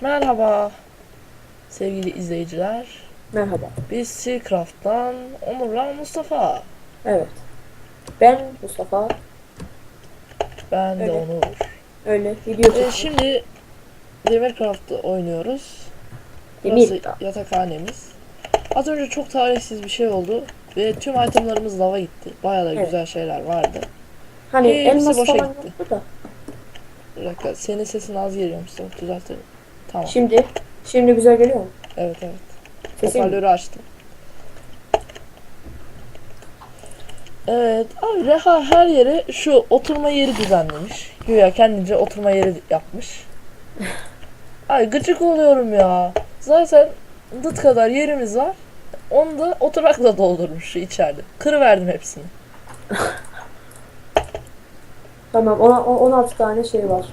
Merhaba sevgili izleyiciler. Merhaba. Biz Seacraft'tan Onur'la Mustafa. Evet. Ben Mustafa. Ben de Öyle. Onur. Öyle video çekiyorum. şimdi Demircraft oynuyoruz. Demir. Burası yatakhanemiz. Az önce çok talihsiz bir şey oldu. Ve tüm itemlarımız lava gitti. Bayağı da Evet. güzel şeyler vardı. Hani hepsi elmas boşa falan gitti. da. Bir dakika senin sesin az geliyor Mustafa. Düzeltelim. Tamam. Şimdi. Şimdi güzel geliyor mu? Evet evet. Sesim. Hoparlörü açtım. Evet. Abi Reha her yere şu oturma yeri düzenlemiş. Güya kendince oturma yeri yapmış. Ay gıcık oluyorum ya. Zaten dıt kadar yerimiz var. Onu da oturakla doldurmuş şu içeride. Kırıverdim hepsini. Tamam. Ona, o- 16 tane şey var.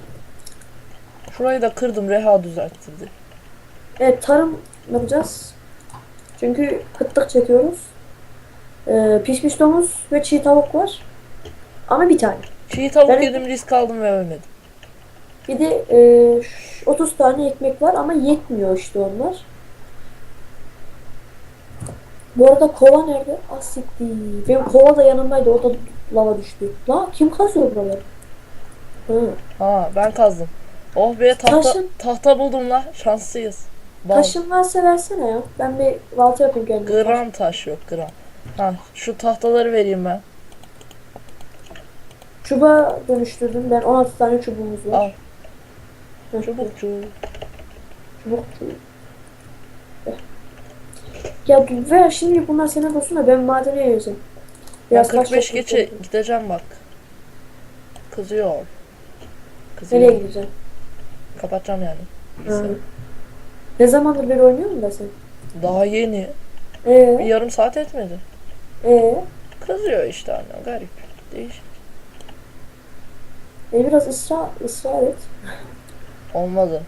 Şurayı da kırdım. Reha düzelttirdi. Evet tarım yapacağız. Çünkü kıtlık çekiyoruz. Ee, pişmiş domuz ve çiğ tavuk var. Ama bir tane. Çiğ tavuk Ben- yedim risk aldım ve ölmedim. Bir de e, ş- 30 tane ekmek var ama yetmiyor işte onlar. Bu arada kova nerede? Asitli. Benim kova da yanımdaydı. O da lava düştü. La kim kazıyor buraları? Hı. Ha ben kazdım. Oh be tahta, Taşın- tahta buldum la. Şanslıyız. Bal. Taşın varsa versene ya. Ben bir balta yapayım kendime. Gram taş yok gram. Ha şu tahtaları vereyim ben. Çubuğa dönüştürdüm. Ben 16 tane çubuğumuz var. Al Hı, çubukçu. Çubuk çubuk. Eh. Ya ver şimdi bunlar senin olsun da ben madene yiyeceğim. Biraz taş 45 toplayıp geçe gideceğim bak. Kızıyor. Kızıyor. Nereye gideceğim? Kapatacağım yani. Ne zamandır beri oynuyorsun da sen? Daha yeni. Bir Ee, yarım saat etmedi. ee, Kızıyor işte anne. Garip. Değişik. e biraz ısrar, ısrar et. Olmadı.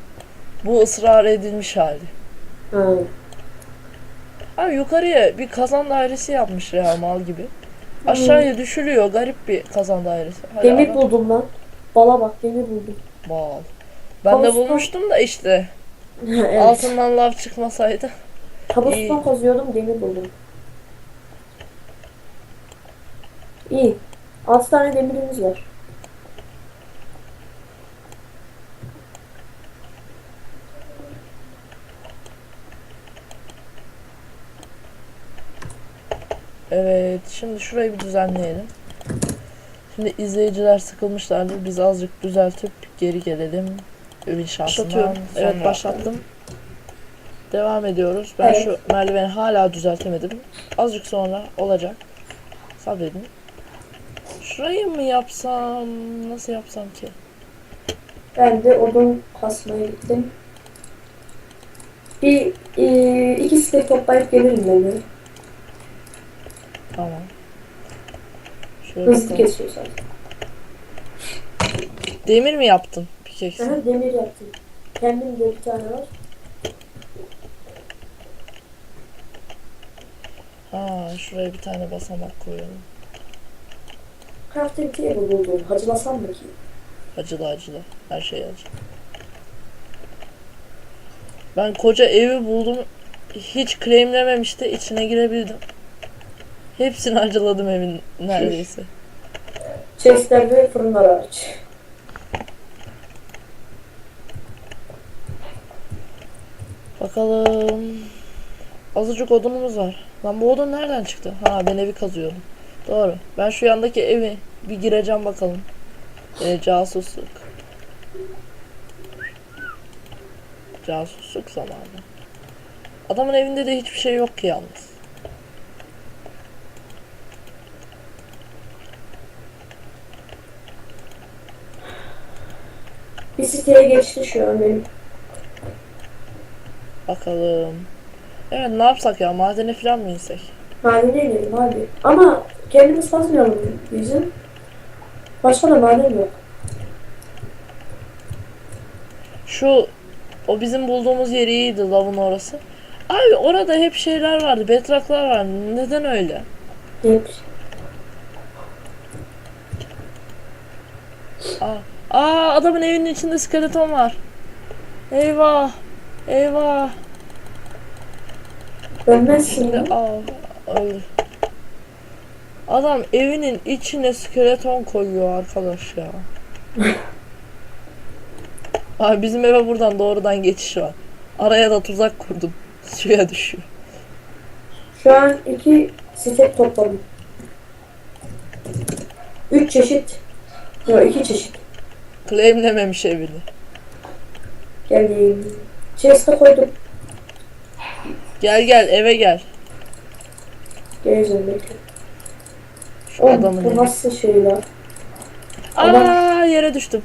Bu ısrar edilmiş hali. Hı. Abi yukarıya bir kazan dairesi yapmış Real Mal gibi. Aşağıya düşülüyor. Garip bir kazan dairesi. Hadi Demir ara. buldum lan. Bala bak demir buldum. Bal. Ben de bulmuştum da işte. evet. Altından lav çıkmasaydı. Kabuston İyi. kazıyordum demir buldum. İyi. 6 tane demirimiz var. Evet, şimdi şurayı bir düzenleyelim. Şimdi izleyiciler sıkılmışlardır. Biz azıcık düzeltip geri gelelim. Başlatıyorum. Evet, Sonra. başlattım. Devam ediyoruz. Ben Evet. şu merdiveni hala düzeltemedim. Azıcık sonra olacak. Sabredin. Şurayı mı yapsam? Nasıl yapsam ki? Ben de odun kasmaya gittim. Bir e, iki stek toplayıp gelirim ben de. Tamam. Şöyle Hızlı bakalım. kesiyor zaten. Demir mi yaptın? Pickaxe. Aha, demir yaptım. Kendim de bir tane var. Ha, şuraya bir tane basamak koyalım. Crafting table buldum. Hacılasam mı ki? Acılı acılı. Her şey acı. Ben koca evi buldum. Hiç claimlememişti. içine girebildim. Hepsini acıladım evin neredeyse. Chestler ve fırınlar hariç. Bakalım. Azıcık odunumuz var. Lan bu odun nereden çıktı? Ha ben evi kazıyordum. Doğru. Ben şu yandaki evi bir gireceğim bakalım. Ee, casusluk. Casusluk zamanı. Adamın evinde de hiçbir şey yok ki yalnız. Bir siteye geçti şu an benim. Bakalım. Evet ne yapsak ya madene falan mı insek? Madene inelim abi. Ama kendimiz kazmayalım bizim. Başka da maden yok. Şu o bizim bulduğumuz yer iyiydi lavın orası. Abi orada hep şeyler vardı. Betraklar var. Neden öyle? Hep. Aa, aa adamın evinin içinde skeleton var. Eyvah. Eyvah. Ölmezsin Şimdi al. Öldür. Adam evinin içine skeleton koyuyor arkadaş ya. Abi bizim eve buradan doğrudan geçiş var. Araya da tuzak kurdum. Suya düşüyor. Şu an iki stek topladım. Üç çeşit. Yok iki çeşit. Claimlememiş evini. Geldim. Chest'e koydum. Gel gel eve gel. Geleceğim bekle. Şu Oğlum adamın bu evi. nasıl şey lan? Aa yere düştüm.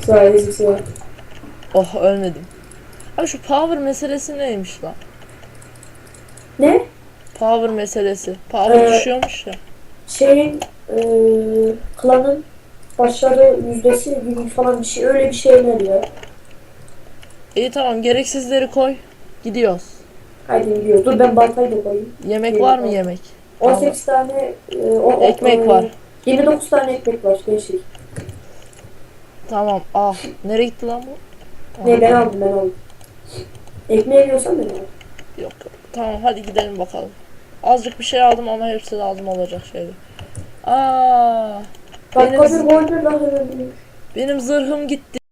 Güzel ezgisi var. Oh ölmedim. Abi şu power meselesi neymiş lan? Ne? Power meselesi. Power Ee, düşüyormuş ya. Şeyin eee klanın başarı yüzdesi gibi falan bir şey öyle bir şeyler ya. İyi tamam gereksizleri koy. Gidiyoruz. Haydi gidiyoruz. Dur ben baltayı da koyayım. Yemek var mı tamam. yemek? 18 tane eee, o, o- Ekmek var. 29 tane ekmek var gençlik. Tamam al. Nereye gitti lan bu? Ne ben aldım ben aldım. Ekmeği yiyorsan ben aldım. Yok yok. Tamam hadi gidelim bakalım. Azıcık bir şey aldım ama hepsi lazım olacak şeyler. Aa, Bak Benim- lahır benim zırhım gitti.